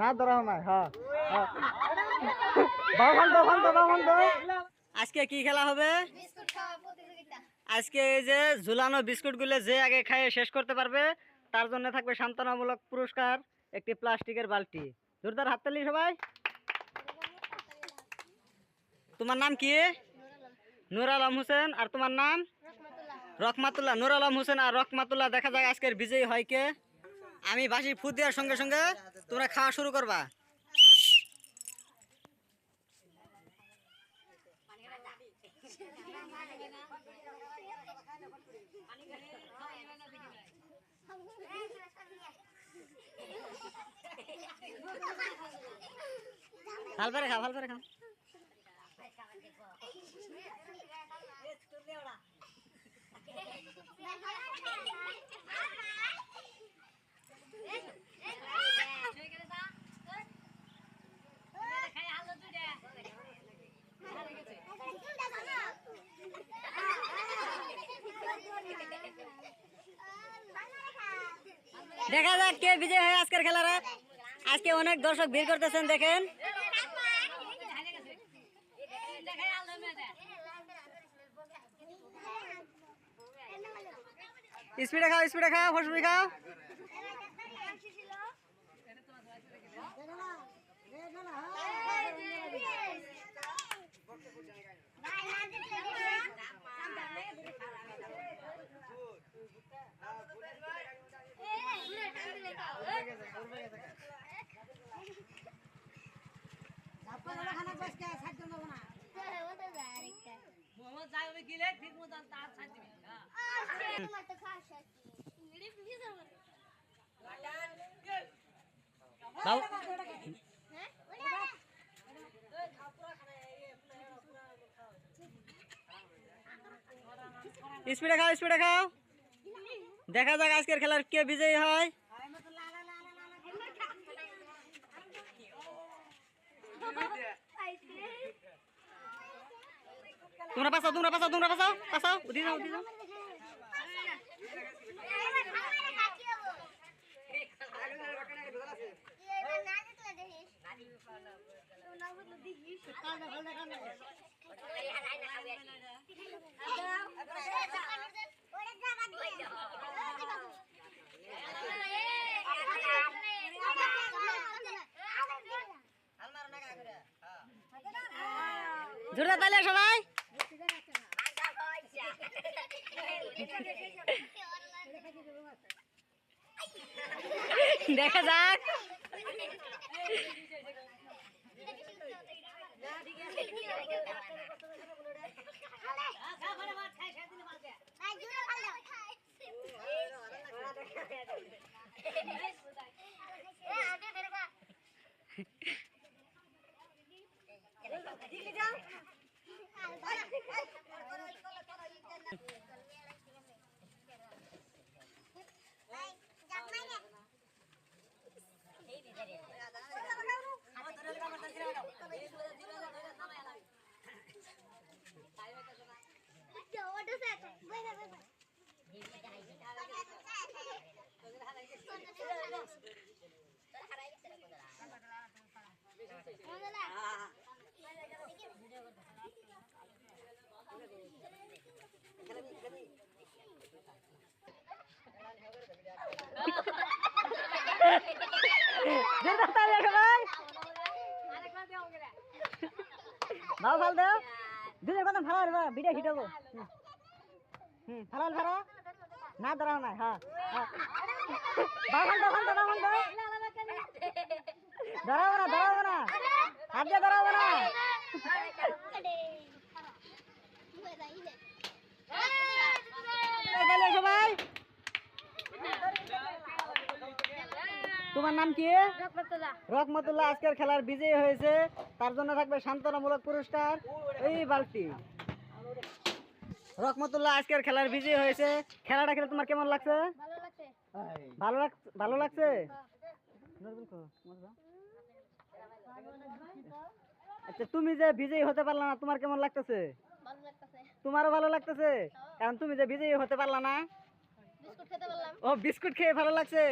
না ধরাও না হ্যাঁ তো আজকে কি খেলা হবে? বিস্কুট খাওয়া প্রতিযোগিতা। আজকে এই যে ঝুলানো বিস্কুটগুলো যে আগে খাইয়ে শেষ করতে পারবে তার জন্য থাকবে সান্ত্বনামূলক পুরস্কার একটি প্লাস্টিকের বালতি। জোরদার হাততালি সবাই। তোমার নাম কি? নুর আলম হোসেন। আর তোমার নাম? রকমাতুল্লাহ নুর আলম হোসেন আর রকমাতুল্লাহ দেখা যাক আজকের বিজয়ী হয় কে। আমি বাসি ফুট দেওয়ার সঙ্গে সঙ্গে তোমরা খাওয়া শুরু করবা। ভালো করে খা ভালো করে খা দেখা যাক কে বিজয় হয় আজকের খেলার আজকে অনেক দর্শক ভিড় করতেছেন, দেখেন। স্পিডে খাও স্পিডে খাও ফসবি খাও। স্পিডে খাও স্পিডে খাও। দেখা যাক আজকের খেলার কে বিজয়ী হয়। তোমরা পাসাও তোমরা পাসাও তোমরা পাসাও পাসাও। উঠি যাও উঠি যাও। জোরে তাহলে সবাই। দেখা যাক। জোরে দাও ভালো দাও দুধের কথা ভালো বিটা খিটাবো হুম ভালো ভালো না, দাঁড়াও না হ্যাঁ দাও দাও দাও দাও দাঁড়াবো না দাঁড়াবো না। হাত দিয়ে না। তোমার নাম কি? রকমতুল্লাহ আজকের খেলার বিজয়ী হয়েছে। তার জন্য থাকবে সান্ত্বনামূলক পুরস্কার। এই বালতি। রহমতুল্লাহ আজকের খেলার বিজয়ী হয়েছে। খেলাটা খেলে তোমার কেমন লাগছে? ভালো লাগছে। ভালো লাগছে? আচ্ছা তুমি যে বিজয়ী হতে পারলা না তোমার কেমন লাগতেছে? তোমারও ভালো লাগতেছে? কারণ তুমি যে বিজয়ী হতে পারলা না। ও বিস্কুট খেয়ে ভালো লাগছে?